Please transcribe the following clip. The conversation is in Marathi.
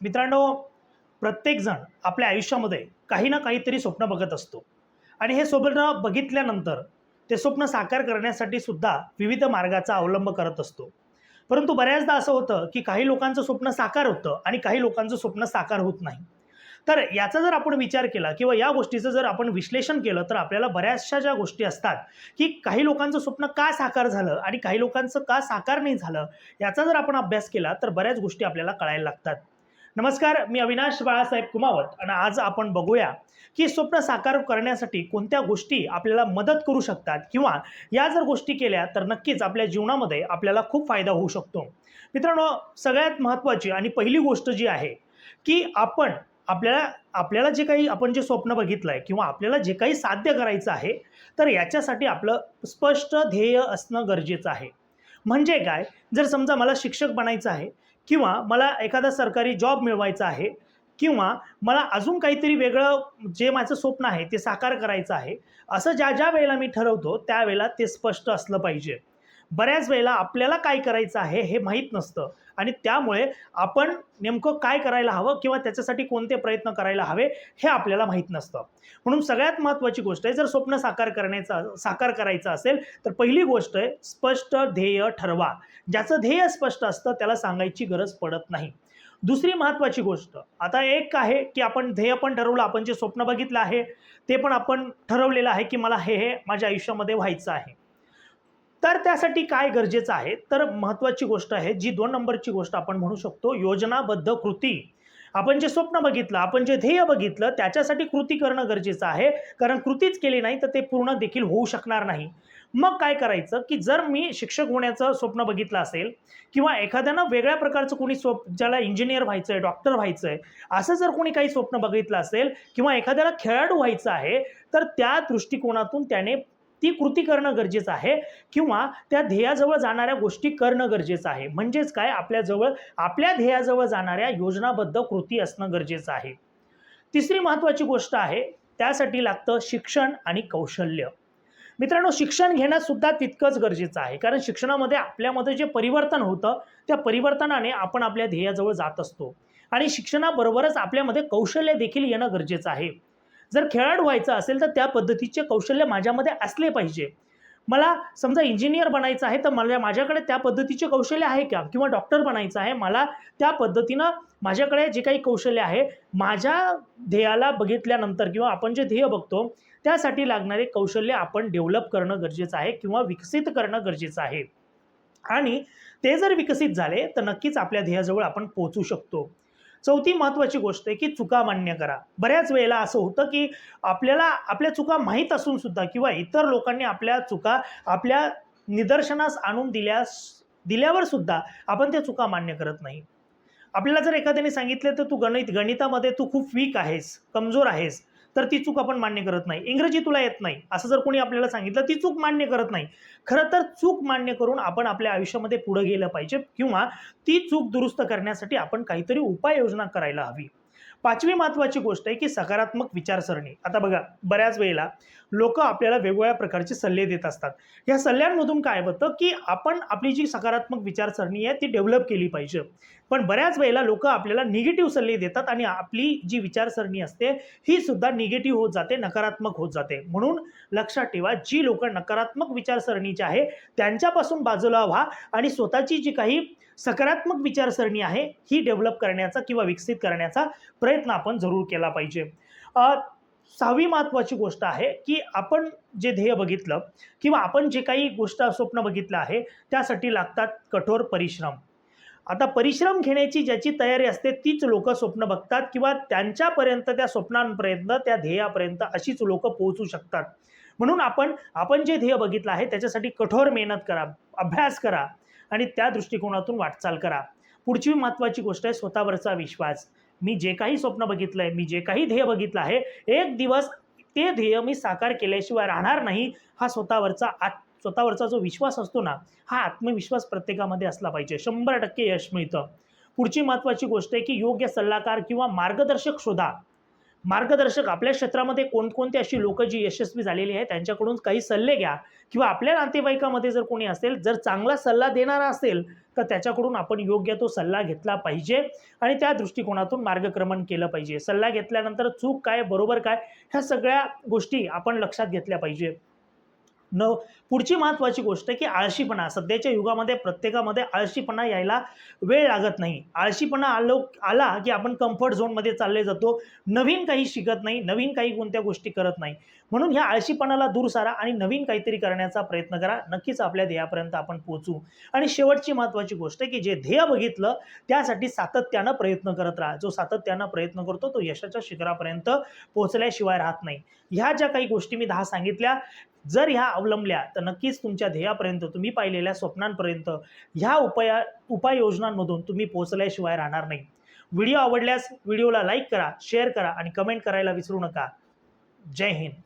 मित्रांनो प्रत्येकजण आपल्या आयुष्यामध्ये काही ना काहीतरी स्वप्न बघत असतो. आणि हे स्वप्न बघितल्यानंतर ते स्वप्न साकार करण्यासाठी सुद्धा विविध मार्गाचा अवलंब करत असतो. परंतु बऱ्याचदा असं होतं की काही लोकांचं स्वप्न साकार होतं आणि काही लोकांचं स्वप्न साकार होत नाही. तर याचा जर आपण विचार केला किंवा या गोष्टीचं जर आपण विश्लेषण केलं तर आपल्याला बऱ्याचशा ज्या गोष्टी असतात की काही लोकांचं स्वप्न का साकार झालं आणि काही लोकांचं का साकार नाही झालं याचा जर आपण अभ्यास केला तर बऱ्याच गोष्टी आपल्याला कळायला लागतात. नमस्कार मी अविनाश बाळासाहेब कुमावत आणि आज आपण बघूया की स्वप्न साकार करण्यासाठी कोणत्या गोष्टी आपल्याला मदत करू शकतात किंवा या जर गोष्टी केल्या तर नक्कीच आपल्या जीवनामध्ये आपल्याला खूप फायदा होऊ शकतो. मित्रांनो सगळ्यात महत्त्वाची आणि पहिली गोष्ट जी आहे की आपण आपल्याला आपल्याला जे काही आपण जे स्वप्न बघितलं आहे किंवा आपल्याला जे काही साध्य करायचं आहे तर याच्यासाठी आपलं स्पष्ट ध्येय असणं गरजेचं आहे. म्हणजे काय? जर समजा मला शिक्षक बनायचं आहे किंवा मला एखादा सरकारी जॉब मिळवायचा आहे किंवा मला अजून काहीतरी वेगळं जे माझं स्वप्न आहे ते साकार करायचं आहे असं ज्या ज्या वेळेला मी ठरवतो त्यावेळेला ते स्पष्ट असलं पाहिजे. बऱ्याच वेळेला आपल्याला काय करायचं आहे हे माहीत नसतं. आणि त्यामुळे आपण नेमकं काय करायला हवं किंवा त्याच्यासाठी कोणते प्रयत्न करायला हवे हे आपल्याला माहीत नसतं. म्हणून सगळ्यात महत्त्वाची गोष्ट आहे जर स्वप्न साकार करण्याचा साकार करायचं असेल तर पहिली गोष्ट आहे स्पष्ट ध्येय ठरवा. ज्याचं ध्येय स्पष्ट असतं त्याला सांगायची गरज पडत नाही. दुसरी महत्त्वाची गोष्ट आता एक आहे की आपण ध्येय पण ठरवलं आपण जे स्वप्न बघितलं आहे ते पण आपण ठरवलेलं आहे की मला हे हे माझ्या आयुष्यामध्ये व्हायचं आहे. तर त्यासाठी काय गरजेचं आहे? तर महत्त्वाची गोष्ट आहे जी दोन नंबरची गोष्ट आपण म्हणू शकतो योजनाबद्ध कृती. आपण जे स्वप्न बघितलं आपण जे ध्येय बघितलं त्याच्यासाठी कृती करणं गरजेचं आहे. कारण कृतीच केली नाही तर ते पूर्ण देखील होऊ शकणार नाही. मग काय करायचं की जर मी शिक्षक होण्याचं स्वप्न बघितलं असेल किंवा एखाद्यानं वेगळ्या प्रकारचं कोणी स्वप ज्याला इंजिनियर व्हायचं आहे डॉक्टर व्हायचं आहे असं जर कोणी काही स्वप्न बघितलं असेल किंवा एखाद्याला खेळाडू व्हायचं आहे तर त्या दृष्टिकोनातून त्याने ती कृती करणं गरजेचं आहे किंवा त्या ध्येयाजवळ जाणाऱ्या गोष्टी करणं गरजेचं आहे. म्हणजेच काय? आपल्याजवळ आपल्या ध्येयाजवळ जाणाऱ्या योजनाबद्ध कृती असणं गरजेचं आहे. तिसरी महत्त्वाची गोष्ट आहे त्यासाठी लागतं शिक्षण आणि कौशल्य. मित्रांनो शिक्षण घेणं सुद्धा तितकंच गरजेचं आहे. कारण शिक्षणामध्ये आपल्यामध्ये जे परिवर्तन होतं त्या परिवर्तनाने आपण आपल्या ध्येयाजवळ जात असतो. आणि शिक्षणाबरोबरच आपल्यामध्ये कौशल्य देखील येणं गरजेचं आहे. जर खेळाडू व्हायचं असेल तर त्या पद्धतीचे कौशल्य माझ्यामध्ये असले पाहिजे. मला समजा इंजिनियर बनायचं आहे तर मला माझ्याकडे त्या पद्धतीचे कौशल्य आहे का? किंवा डॉक्टर बनायचं आहे मला त्या पद्धतीनं माझ्याकडे जे काही कौशल्य आहे माझ्या ध्येयाला बघितल्यानंतर किंवा आपण जे ध्येय बघतो त्यासाठी लागणारे कौशल्य आपण डेव्हलप करणं गरजेचं आहे किंवा विकसित करणं गरजेचं आहे. आणि ते जर विकसित झाले तर नक्कीच आपल्या ध्येयाजवळ आपण पोचू शकतो. चौथी महत्त्वाची गोष्ट आहे की चुका मान्य करा. बऱ्याच वेळेला असं होतं की आपल्याला आपल्या चुका माहीत असून सुद्धा किंवा इतर लोकांनी आपल्या चुका आपल्या निदर्शनास आणून दिल्यास दिल्यावर सुद्धा आपण त्या चुका मान्य करत नाही. आपल्याला जर एखाद्याने सांगितलं तर तू गणित गणितामध्ये तू खूप वीक आहेस कमजोर आहेस तर ती चूक आपण मान्य करत नाही. इंग्रजी तुला येत नाही. असं जर कोणी आपल्याला सांगितलं ती चूक मान्य करत नाही. खरं तर चूक मान्य करून आपण आपल्या आयुष्यामध्ये पुढे गेलं पाहिजे किंवा ती चूक दुरुस्त करण्यासाठी आपण काहीतरी उपाययोजना करायला हवी. पाचवी महत्त्वाची गोष्ट आहे की सकारात्मक विचारसरणी. आता बघा बऱ्याच वेळेला लोक आपल्याला वेगवेगळ्या प्रकारचे सल्ले देत असतात. या सल्ल्यांमधून काय होतं की आपण आपली जी सकारात्मक विचारसरणी आहे ती डेव्हलप केली पाहिजे. पण बऱ्याच वेळेला लोक आपल्याला निगेटिव्ह सल्ले देतात आणि आपली जी विचारसरणी असते ही सुद्धा निगेटिव्ह होत जाते नकारात्मक होत जाते. म्हणून लक्षात ठेवा जी लोक नकारात्मक विचारसरणीची आहे त्यांच्यापासून बाजूला व्हा आणि स्वतःची जी काही सकारात्मक विचारसरणी आहे ही डेव्हलप करण्याचा किंवा विकसित करण्याचा प्रयत्न आपण जरूर केला पाहिजे. सहावी महत्त्वाची गोष्ट आहे की आपण जे ध्येय बघितलं किंवा आपण जे काही गोष्ट स्वप्न बघितलं आहे त्यासाठी लागतात कठोर परिश्रम. आता परिश्रम घेण्याची ज्याची तयारी असते तीच लोक स्वप्न बघतात किंवा त्यांच्यापर्यंत त्या स्वप्नांपर्यंत त्या ध्येयापर्यंत अशीच लोक पोहोचू शकतात. म्हणून आपण आपण जे ध्येय बघितलं आहे त्याच्यासाठी कठोर मेहनत करा अभ्यास करा आणि त्या दृष्टिकोनातून वाटचाल करा. पुढची महत्त्वाची गोष्ट आहे स्वतःवरचा विश्वास. मी जे काही स्वप्न बघितलं आहे मी जे काही ध्येय बघितलं आहे एक दिवस ते ध्येय मी साकार केल्याशिवाय राहणार नाही हा स्वतःवरचा आत स्वतःवरचा जो विश्वास असतो ना हा आत्मविश्वास प्रत्येकामध्ये असला पाहिजे. शंभर टक्के यश मिळतं. पुढची महत्त्वाची गोष्ट आहे की योग्य सल्लागार किंवा मार्गदर्शक शोधा. मार्गदर्शक आपल्या क्षेत्रामध्ये कोणकोणती अशी लोक जी यशस्वी झालेली आहेत त्यांच्याकडून काही सल्ले घ्या. किंवा आपल्या नातेवाईकामध्ये जर कोणी असेल जर चांगला सल्ला देणारा असेल तर त्याच्याकडून आपण योग्य तो सल्ला घेतला पाहिजे आणि त्या दृष्टिकोनातून मार्गक्रमण केलं पाहिजे. सल्ला घेतल्यानंतर चूक काय बरोबर काय ह्या सगळ्या गोष्टी आपण लक्षात घेतल्या पाहिजे. न पुढची महत्त्वाची गोष्ट की आळशीपणा. सध्याच्या युगामध्ये प्रत्येकामध्ये आळशीपणा यायला वेळ लागत नाही. आळशीपणा आलो आला की आपण कम्फर्ट झोनमध्ये चालले जातो. नवीन काही शिकत नाही नवीन काही कोणत्या गोष्टी करत नाही. म्हणून ह्या आळशीपणाला दूर सारा आणि नवीन काहीतरी करण्याचा प्रयत्न करा. नक्कीच आपल्या ध्येयापर्यंत आपण पोहोचू. आणि शेवटची महत्त्वाची गोष्ट की जे ध्येय बघितलं त्यासाठी सातत्यानं प्रयत्न करत राहा. जो सातत्यानं प्रयत्न करतो तो यशाच्या शिखरापर्यंत पोहोचल्याशिवाय राहत नाही. ह्या ज्या काही गोष्टी मी दहा सांगितल्या जर ह्या अवलंबल्या तर नक्कीच तुमच्या ध्येयापर्यंत तुम्ही पाहिलेल्या स्वप्नांपर्यंत ह्या उपाया उपाययोजनांमधून तुम्ही पोहोचल्याशिवाय राहणार नाही. व्हिडिओ आवडल्यास व्हिडिओला लाईक करा शेअर करा आणि कमेंट करायला विसरू नका. जय हिंद.